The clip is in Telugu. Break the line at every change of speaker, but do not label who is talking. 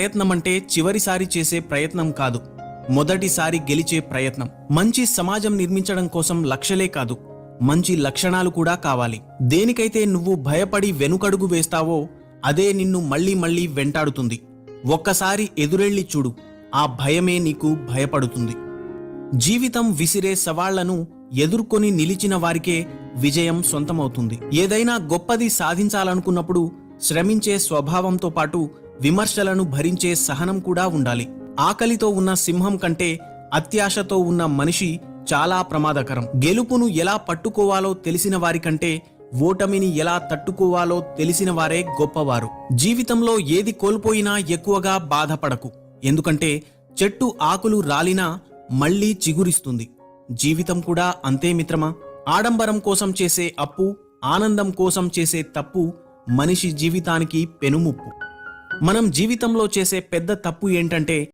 ప్రయత్నం అంటే చివరిసారి చేసే ప్రయత్నం కాదు. మొదటిసారి గెలిచే ప్రయత్నం. మంచి సమాజం నిర్మించడం కోసం లక్షలే కాదు. మంచి లక్షణాలు కూడా కావాలి. దేనికైతే నువ్వు భయపడి వెనుకడుగు వేస్తావో అదే నిన్ను మళ్ళీ మళ్ళీ వెంటాడుతుంది. ఒక్కసారి ఎదురెళ్ళి చూడు. ఆ భయమే నీకు భయపడుతుంది. జీవితం విసిరే సవాళ్ళను ఎదుర్కొని నిలిచిన వారికే విజయం సొంతమవుతుంది. ఏదైనా గొప్పది సాధించాలనుకున్నప్పుడు శ్రమించే స్వభావంతో పాటు విమర్శలను భరించే సహనం కూడా ఉండాలి. ఆకలితో ఉన్న సింహం కంటే అత్యాశతో ఉన్న మనిషి చాలా ప్రమాదకరం. గెలుపును ఎలా పట్టుకోవాలో తెలిసిన వారికంటే ఓటమిని ఎలా తట్టుకోవాలో తెలిసిన వారే గొప్పవారు. జీవితంలో ఏది కోల్పోయినా ఎక్కువగా బాధపడకు. ఎందుకంటే చెట్టు ఆకులు రాలినా మళ్ళీ చిగురిస్తుంది. జీవితం కూడా అంతే మిత్రమా? ఆడంబరం కోసం చేసే అప్పు ఆనందం కోసం చేసే తప్పు మనిషి జీవితానికి పెనుముప్పు. మనం జీవితంలో చేసే పెద్ద తప్పు ఏంటంటే